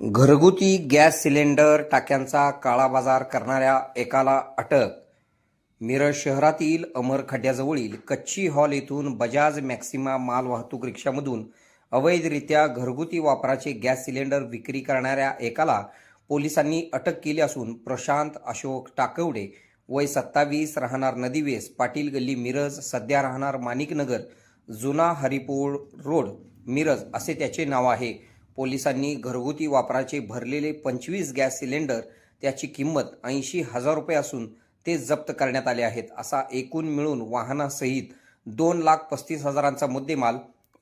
घरगुती gas cylinder टाक्यांचा काळाबाजार करणाऱ्या एकाला अटक. मिरज शहरातील अमर खड्ड्याजवळील कच्ची हॉल येथून बजाज मॅक्सिमा माल वाहतूक रिक्षामधून अवैधरित्या घरगुती वापराचे गॅस सिलेंडर विक्री करणाऱ्या एकाला पोलिसांनी अटक केली असून प्रशांत अशोक टाकवडे वय सत्तावीस राहणार नदीवेस पाटील गल्ली मिरज सध्या राहणार माणिकनगर जुना हरिपूर रोड मिरज असे त्याचे नाव आहे. पोलिसांनी घरगुती वापराचे भरलेले पंचवीस गॅस सिलेंडर त्याची किंमत ऐंशी हजार रुपये असून ते जप्त करण्यात आले आहेत. असा एकूण मिळून वाहनासहित दोन लाख पस्तीस हजारांचा मुद्देमाल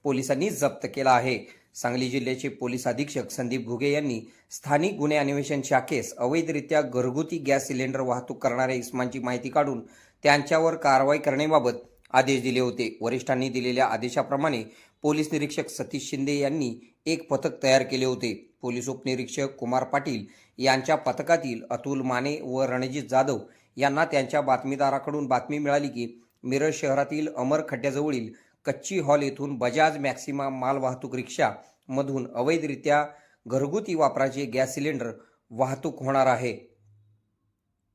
पोलिसांनी जप्त केला आहे. सांगली जिल्ह्याचे पोलीस अधीक्षक संदीप घुगे यांनी स्थानिक गुन्हे अन्वेषण शाखेस अवैधरित्या घरगुती गॅस सिलेंडर वाहतूक करणाऱ्या इस्मांची माहिती काढून त्यांच्यावर कारवाई करण्याबाबत आदेश दिले होते. वरिष्ठांनी दिलेल्या आदेशाप्रमाणे पोलीस निरीक्षक सतीश शिंदे यांनी एक पथक तयार केले होते. पोलीस उपनिरीक्षक कुमार पाटील यांच्या पथकातील अतुल माने व रणजित जाधव यांना त्यांच्या बातमीदाराकडून बातमी मिळाली की मिरज शहरातील अमर खड्ड्याजवळील कच्ची हॉल येथून बजाज मॅक्सिमा माल वाहतूक रिक्षा मधून अवैधरित्या घरगुती वापराचे गॅस सिलेंडर वाहतूक होणार आहे.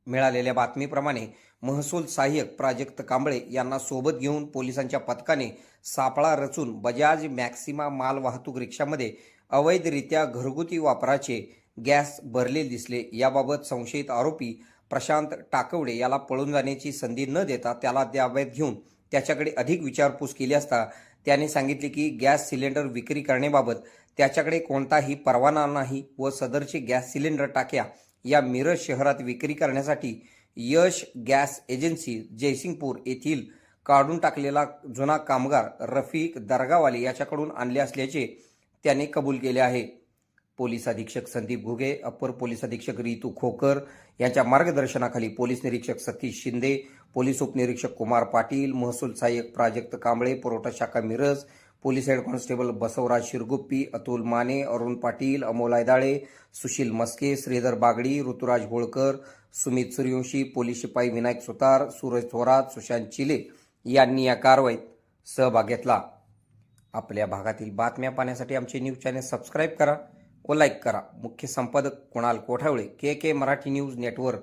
मिळालेल्या बातमीप्रमाणे महसूल सहाय्यक प्राजक्त कांबळे यांना सोबत घेऊन पोलिसांच्या पथकाने सापळा रचून बजाज मॅक्सिमा माल वाहतूक रिक्षामध्ये अवैधरित्या घरगुती वापराचे गॅस भरले दिसले. याबाबत संशयित आरोपी प्रशांत टाकवडे याला पळून जाण्याची संधी न देता त्याला ताब्यात घेऊन त्याच्याकडे अधिक विचारपूस केली असता त्याने सांगितले की गॅस सिलेंडर विक्री करण्याबाबत त्याच्याकडे कोणताही परवाना नाही व सदरचे गॅस सिलेंडर टाक्या या मिरज शहरात विक्री करण्यासाठी यश गॅस एजन्सी जयसिंगपूर येथील काढून टाकलेला जुना कामगार रफीक दर्गावाले याच्याकडून आणले असल्याचे त्याने कबूल केले आहे. पोलीस अधीक्षक संदीप घुगे अप्पर पोलीस अधीक्षक रितू खोकर यांच्या मार्गदर्शनाखाली पोलीस निरीक्षक सतीश शिंदे पोलीस उपनिरीक्षक कुमार पाटील महसूल सहाय्यक प्राजक्त कांबळे पुरवठा शाखा Miraj police head constable Basavraj Shirguppi Atul Mane Arun Patil Amol Aydale Sushil Maske Shridhar Bagdi Ruturaj Holkar Sumit Suryavanshi police शिपाई विनायक सुतार सूरज थोरात सुशांत चिले यांनी या कारवाईत सहभाग घेतला. आपल्या भागातील बातम्या पाहण्यासाठी आमचे न्यूज चॅनेल सबस्क्राईब करा व लाईक करा. मुख्य संपादक Kunal Kothawale K K Marathi news network.